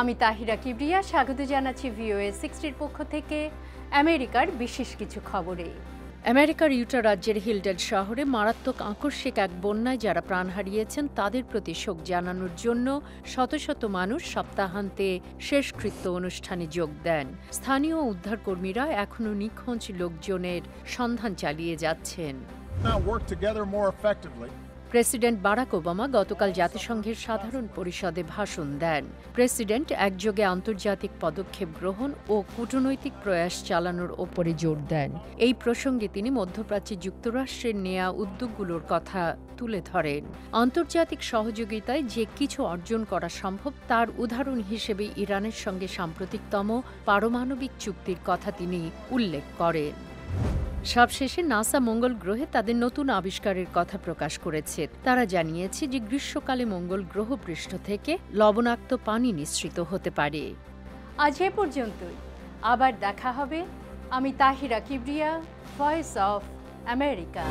আমি তাহিরা কিবরিয়া, স্বাগত জানাচ্ছি ভিওএ সিক্সটির পক্ষ থেকে। আমেরিকার বিশেষ কিছু খবরে। আমেরিকার ইউটা রাজ্যের হিলডেল শহরে মারাত্মক আকস্মিক এক বন্যায় যারা প্রাণ হারিয়েছেন, তাদের প্রতি শোক জানানোর জন্য শত শত মানুষ সপ্তাহান্তে শেষকৃত্য অনুষ্ঠানে যোগ দেন। স্থানীয় উদ্ধারকর্মীরা এখনও নিখোঁজ লোকজনের সন্ধান চালিয়ে যাচ্ছেন। প্রেসিডেন্ট বারাক ওবামা গতকাল জাতিসংঘের সাধারণ পরিষদে ভাষণ দেন। প্রেসিডেন্ট একযোগে আন্তর্জাতিক পদক্ষেপ গ্রহণ ও কূটনৈতিক প্রয়াস চালানোর ওপরে জোর দেন। এই প্রসঙ্গে তিনি মধ্যপ্রাচ্যে যুক্তরাষ্ট্রের নেয়া উদ্যোগগুলোর কথা তুলে ধরেন। আন্তর্জাতিক সহযোগিতায় যে কিছু অর্জন করা সম্ভব, তার উদাহরণ হিসেবে ইরানের সঙ্গে সাম্প্রতিকতম পারমাণবিক চুক্তির কথা তিনি উল্লেখ করেন। সবশেষে নাসা মঙ্গল গ্রহে তাদের নতুন আবিষ্কারের কথা প্রকাশ করেছে। তারা জানিয়েছে যে গ্রীষ্মকালে মঙ্গল গ্রহ পৃষ্ঠ থেকে লবণাক্ত পানি নিঃসৃত হতে পারে। আজ এ পর্যন্তই। আবার দেখা হবে। আমি Tahira Kibria voice of America